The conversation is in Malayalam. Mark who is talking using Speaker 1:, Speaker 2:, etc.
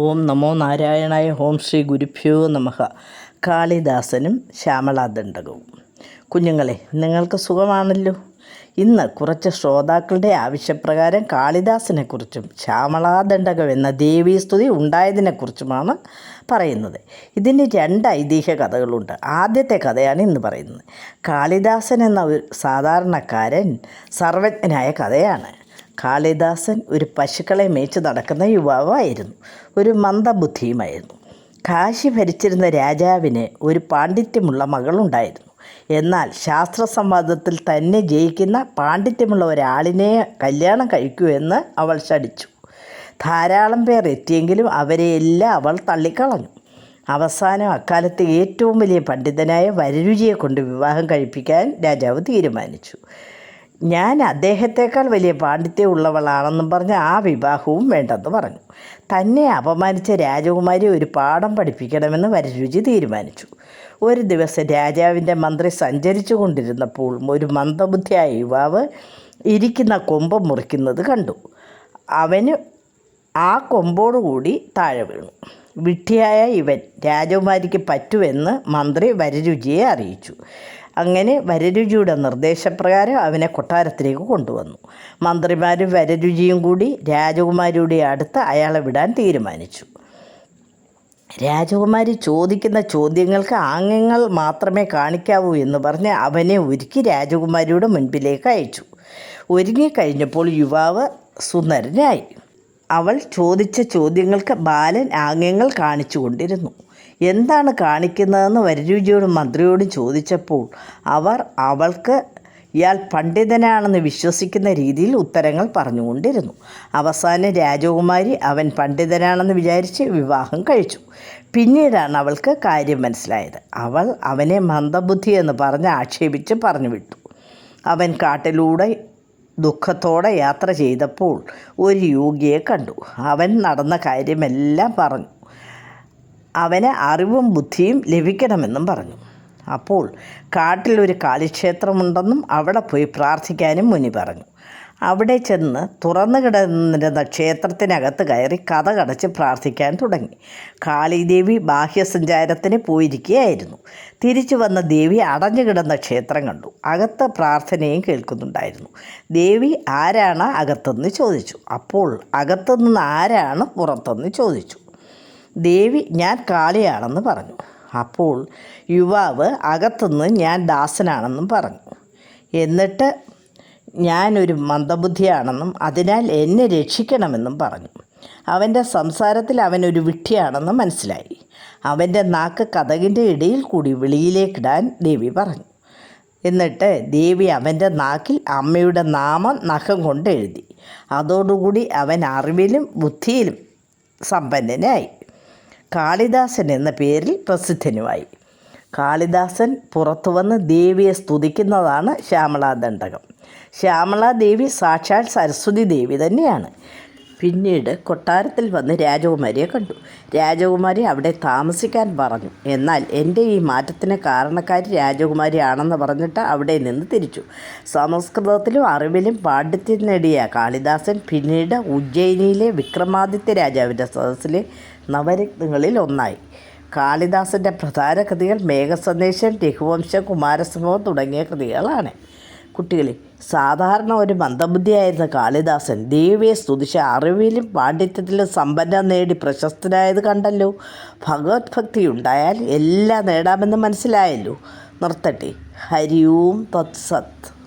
Speaker 1: ഓം നമോ നാരായണായ ഓം ശ്രീ ഗുരുഭ്യോ നമഃ. കാളിദാസനും ശ്യാമളാദണ്ഡകവും. കുഞ്ഞുങ്ങളെ നിങ്ങൾക്ക് സുഖമാണല്ലോ? ഇന്ന് കുറച്ച് ശ്രോതാക്കളുടെ ആവശ്യപ്രകാരം കാളിദാസനെക്കുറിച്ചും ശ്യാമളാദണ്ഡകം എന്ന ദേവീസ്തുതി ഉണ്ടായതിനെക്കുറിച്ചുമാണ് പറയുന്നത്. ഇതിന് രണ്ട് ഐതിഹ്യ കഥകളുണ്ട്. ആദ്യത്തെ കഥയാണ് ഇന്ന് പറയുന്നത്. കാളിദാസൻ എന്ന ഒരു സാധാരണക്കാരൻ സർവജ്ഞനായ കഥയാണ്. കാളിദാസൻ ഒരു പശുക്കളെ മേച്ച് നടക്കുന്ന യുവാവായിരുന്നു. ഒരു മന്ദബുദ്ധിയുമായിരുന്നു. കാശി ഭരിച്ചിരുന്ന രാജാവിന് ഒരു പാണ്ഡിത്യമുള്ള മകളുണ്ടായിരുന്നു. എന്നാൽ ശാസ്ത്ര സംവാദത്തിൽ തന്നെ ജയിക്കുന്ന പാണ്ഡിത്യമുള്ള ഒരാളിനെ കല്യാണം കഴിക്കൂ എന്ന് അവൾ ശടിച്ചു ധാരാളം പേർ എത്തിയെങ്കിലും അവരെയെല്ലാം അവൾ തള്ളിക്കളഞ്ഞു. അവസാനം അക്കാലത്തെ ഏറ്റവും വലിയ പണ്ഡിതനായ വരരുചിയെ കൊണ്ട് വിവാഹം കഴിപ്പിക്കാൻ രാജാവ് തീരുമാനിച്ചു. ഞാൻ അദ്ദേഹത്തെക്കാൾ വലിയ പാണ്ഡിത്യമുള്ളവളാണെന്നും പറഞ്ഞ് ആ വിവാഹവും വേണ്ടെന്ന് പറഞ്ഞു. തന്നെ അപമാനിച്ച രാജകുമാരി ഒരു പാഠം പഠിപ്പിക്കണമെന്ന് വരരുചി തീരുമാനിച്ചു. ഒരു ദിവസം രാജാവിന്റെ മന്ത്രി സഞ്ചരിച്ചു കൊണ്ടിരുന്നപ്പോൾ ഒരു മന്ദബുദ്ധിയായ യുവാവ് ഇരിക്കുന്ന കൊമ്പ് മുറിക്കുന്നത് കണ്ടു. അവന് ആ കൊമ്പോടുകൂടി താഴെ വീണു. വിഡ്ഢിയായ ഇവൻ രാജകുമാരിക്ക് പറ്റുമെന്ന് മന്ത്രി വരരുചിയെ അറിയിച്ചു. അങ്ങനെ വരരുചിയുടെ നിർദ്ദേശപ്രകാരം അവനെ കൊട്ടാരത്തിലേക്ക് കൊണ്ടുവന്നു. മന്ത്രിമാരും വരരുചിയും കൂടി രാജകുമാരിയുടെ അടുത്ത് അയാളെ വിടാൻ തീരുമാനിച്ചു. രാജകുമാരി ചോദിക്കുന്ന ചോദ്യങ്ങൾക്ക് ആംഗ്യങ്ങൾ മാത്രമേ കാണിക്കാവൂ എന്ന് പറഞ്ഞ് അവനെ ഒരുക്കി രാജകുമാരിയുടെ മുൻപിലേക്ക് അയച്ചു. ഒരുങ്ങിക്കഴിഞ്ഞപ്പോൾ യുവാവ് സുന്ദരനായി. അവൾ ചോദിച്ച ചോദ്യങ്ങൾക്ക് ബാലൻ ആംഗ്യങ്ങൾ കാണിച്ചു കൊണ്ടിരുന്നു എന്താണ് കാണിക്കുന്നതെന്ന് വരരുചിയോടും മന്ത്രിയോടും ചോദിച്ചപ്പോൾ അവർ അവൾക്ക് ഇയാൾ പണ്ഡിതനാണെന്ന് വിശ്വസിക്കുന്ന രീതിയിൽ ഉത്തരങ്ങൾ പറഞ്ഞുകൊണ്ടിരുന്നു. അവസാനം രാജകുമാരി അവൻ പണ്ഡിതനാണെന്ന് വിചാരിച്ച് വിവാഹം കഴിച്ചു. പിന്നീടാണ് അവൾക്ക് കാര്യം മനസ്സിലായത്. അവൾ അവനെ മന്ദബുദ്ധി എന്ന് പറഞ്ഞ് ആക്ഷേപിച്ച് പറഞ്ഞു വിട്ടു അവൻ കാട്ടിലൂടെ ദുഃഖത്തോടെ യാത്ര ചെയ്തപ്പോൾ ഒരു യോഗിയെ കണ്ടു. അവൻ നടന്ന കാര്യമെല്ലാം പറഞ്ഞു. അവന് അറിവും ബുദ്ധിയും ലഭിക്കണമെന്നും പറഞ്ഞു. അപ്പോൾ കാട്ടിൽ കാട്ടിലൊരു കാളിക്ഷേത്രമുണ്ടെന്നും അവിടെ പോയി പ്രാർത്ഥിക്കാനും മുനി പറഞ്ഞു. അവിടെ ചെന്ന് തുറന്നു കിടന്നിരുന്ന ക്ഷേത്രത്തിനകത്ത് കയറി കഥ കടച്ച് പ്രാർത്ഥിക്കാൻ തുടങ്ങി. കാളിദേവി ബാഹ്യസഞ്ചാരത്തിന് പോയിരിക്കുകയായിരുന്നു. തിരിച്ചു വന്ന ദേവി അടഞ്ഞു കിടന്ന ക്ഷേത്രം കണ്ടു. അകത്ത് പ്രാർത്ഥനയും കേൾക്കുന്നുണ്ടായിരുന്നു. ദേവി ആരാണ് അകത്തെന്ന് ചോദിച്ചു. അപ്പോൾ അകത്തുനിന്ന് ആരാണ് പുറത്തെന്ന് ചോദിച്ചു. ദേവി ഞാൻ കാളിയാണെന്ന് പറഞ്ഞു. അപ്പോൾ യുവാവ് അകത്തുനിന്ന് ഞാൻ ദാസനാണെന്നും പറഞ്ഞു. എന്നിട്ട് ഞാനൊരു മന്ദബുദ്ധിയാണെന്നും അതിനാൽ എന്നെ രക്ഷിക്കണമെന്നും പറഞ്ഞു. അവന്റെ സംസാരത്തിൽ അവനൊരു വിഡ്ഢിയാണെന്ന് മനസ്സിലായി. അവന്റെ നാക്ക് കഥകിന്റെ ഇടയിൽ കൂടി വെളിയിലേക്കിടാൻ ദേവി പറഞ്ഞു. എന്നിട്ട് ദേവി അവന്റെ നാക്കിൽ അമ്മയുടെ നാമം നഖം കൊണ്ട് എഴുതി. അതോടുകൂടി അവൻ അറിവിലും ബുദ്ധിയിലും സമ്പന്നനായി. കാളിദാസൻ എന്ന പേരിൽ പ്രസിദ്ധനുമായി. കാളിദാസൻ പുറത്തു വന്ന് ദേവിയെ സ്തുതിക്കുന്നതാണ് ശ്യാമളാദണ്ഡകം. ശ്യാമളാദേവി സാക്ഷാൽ സരസ്വതി ദേവി തന്നെയാണ്. പിന്നീട് കൊട്ടാരത്തിൽ വന്ന് രാജകുമാരിയെ കണ്ടു. രാജകുമാരി അവിടെ താമസിക്കാൻ പറഞ്ഞു. എന്നാൽ എന്റെ ഈ മാറ്റത്തിന് കാരണക്കാരി രാജകുമാരിയാണെന്ന് പറഞ്ഞിട്ട് അവിടെ നിന്ന് തിരിച്ചു. സംസ്കൃതത്തിലും അറിവിലും പാണ്ഡിത്യം നേടിയ കാളിദാസൻ പിന്നീട് ഉജ്ജയിനിയിലെ വിക്രമാദിത്യ രാജാവിന്റെ സദസ്സിലെ നവരത്നങ്ങളിൽ ഒന്നായി. കാളിദാസന്റെ പ്രധാന കൃതികൾ മേഘസന്ദേശം രഘുവംശം കുമാരസംഭവം തുടങ്ങിയ കൃതികളാണ്. കുട്ടികളെ സാധാരണ ഒരു മന്ദബുദ്ധിയായിരുന്ന കാളിദാസൻ ദേവിയെ സ്തുതിച്ച് അറിവിലും പാണ്ഡിത്യത്തിലും സമ്പന്നം നേടി പ്രശസ്തനായത് കണ്ടല്ലോ. ഭഗവത് ഭക്തി ഉണ്ടായാൽ എല്ലാം നേടാമെന്ന് മനസ്സിലായല്ലോ. നിർത്തട്ടെ. ഹരി ഓം തത്സത്ത്